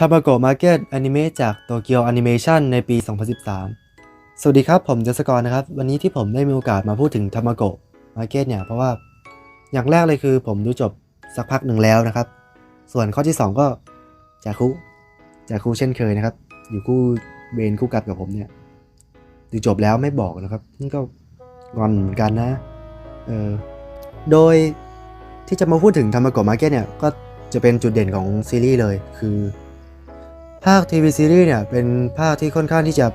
ทาบาโกะมาร์เก็ตอนิเมะจากโตเกียวแอนิเมชันในปี 2013 สวัสดีครับ ผมเจสกรนะครับ วันนี้ที่ผมได้มีโอกาสมาพูดถึงทามาโกะมาร์เก็ตเนี่ย เพราะว่าอย่างแรกเลยคือผมดูจบสักพักหนึ่งแล้วนะครับ ส่วนข้อที่ 2 ก็จากคุจากคุเช่นเคยนะครับ อยู่คู่เบนคู่กัดกับผมเนี่ยดูจบแล้วไม่บอกนะครับนี่ก็งอนเหมือนกันนะเออโดยที่จะมาพูดถึงทามาโกะมาร์เก็ตเนี่ยก็จะเป็นจุดเด่นของซีรีส์เลยคือ ภาคทีวีซีรีส์เนี่ยเป็นภาคที่ค่อนข้างที่จะ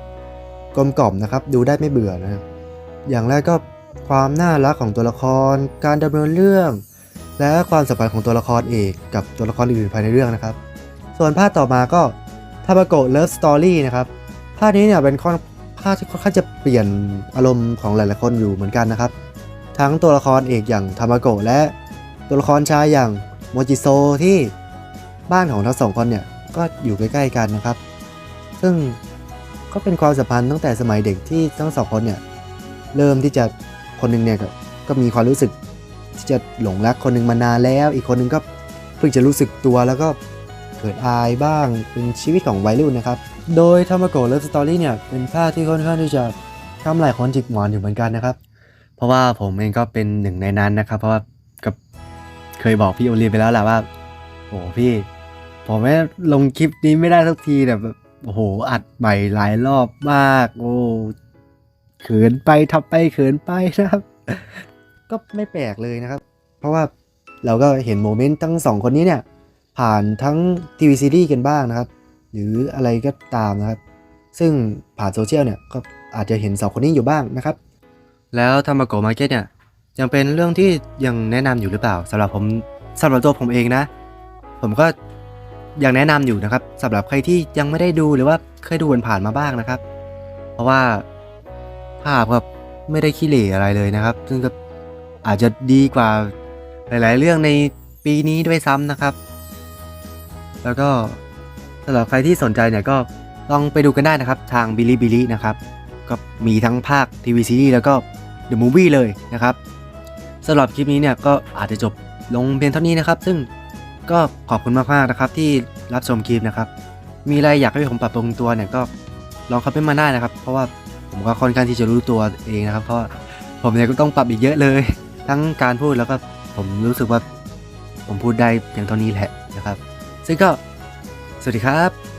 กลมกล่อมนะครับดูได้ไม่เบื่อนะอย่างแรกก็ความน่ารักของตัวละคร การดำเนินเรื่อง และความสัมพันธ์ของตัวละครเอกกับตัวละครอื่นภายในเรื่องนะครับ ส่วนภาคต่อมาก็ทาบาโกะเลิฟสตอรี่นะครับภาคนี้เนี่ยเป็นค่อภาคที่ค่อนข้างจะเปลี่ยนอารมณ์ของหลายๆคนอยู่เหมือนกันนะครับ ทั้งตัวละครเอกอย่างทามาโกะและตัวละครชายอย่างโมจิโซที่บ้านของทั้งสองคนเนี่ย ก็อยู่ใกล้ๆกันนะครับ ซึ่งก็เป็นความสัมพันธ์ตั้งแต่สมัยเด็กที่ทั้งสองคนเนี่ยเริ่มที่จะคนหนึ่งเนี่ยก็ก็มีความรู้สึกที่จะหลงรักคนหนึ่งมานานแล้ว อีกคนหนึ่งก็เพิ่งจะรู้สึกตัวแล้วก็เกิดอายบ้างเป็นชีวิตของวัยรุ่นนะครับ โดยทามาโกะเลิฟสตอรี่เนี่ยเป็นภาคที่ค่อนข้างที่จะทำหลายคนจิกหมอนอยู่เหมือนกันนะครับ เพราะว่าผมเองก็เป็นหนึ่งในนั้นนะครับ เพราะว่ากับเคยบอกพี่โอลีไปแล้วแหละว่าโอ้พี่ ผมไม่ลงคลิปนี้ไม่ได้สักทีแต่แบบโอ้โหอัดใหม่หลายรอบมาก โอ้เขินไปทับไปเขินไปนะครับ ก็ไม่แปลกเลยนะครับ เพราะว่าเราก็เห็นโมเมนต์ทั้งสองคนนี้เนี่ย ผ่านทั้งทีวีซีรีส์กันบ้างนะครับ หรืออะไรก็ตามนะครับ ซึ่งผ่านโซเชียลเนี่ยก็อาจจะเห็นสองคนนี้อยู่บ้างนะครับ แล้วทามโกมาเก็ตเนี่ยยังเป็นเรื่องที่ยังแนะนำอยู่หรือเปล่าสำหรับผมสำหรับตัวผมเองนะ ผมก็ ยังแนะนำอยู่นะครับสำหรับใครที่ยังไม่ได้ดูหรือว่าเคยดูผ่านมาบ้างนะครับ เพราะว่าภาพก็ไม่ได้ขี้เหร่อะไรเลยนะครับ ซึ่งก็อาจจะดีกว่าหลาย ๆ เรื่องในปีนี้ด้วยซ้ำนะครับ แล้วก็สำหรับใครที่สนใจเนี่ยก็ลองไปดูกันได้นะครับทางบิลิบิลินะครับ ก็มีทั้งภาคทีวีซีรีส์แล้วก็เดอะมูฟวี่เลยนะครับสำหรับคลิปนี้เนี่ยก็อาจจะจบลงเพียงเท่านี้นะครับ ซึ่ง ก็ขอบคุณมากๆนะครับที่รับชมคลิปนะครับ มีอะไรอยากให้ผมปรับปรุงตัวเนี่ยก็ลองคอมเมนต์มาได้นะครับ เพราะว่าผมก็ค่อนข้างที่จะรู้ตัวเองนะครับ เพราะผมเนี่ยก็ต้องปรับอีกเยอะเลย ทั้งการพูดแล้วก็ผมรู้สึกว่าผมพูดได้เพียงเท่านี้แหละนะครับ ซึ่งก็สวัสดีครับ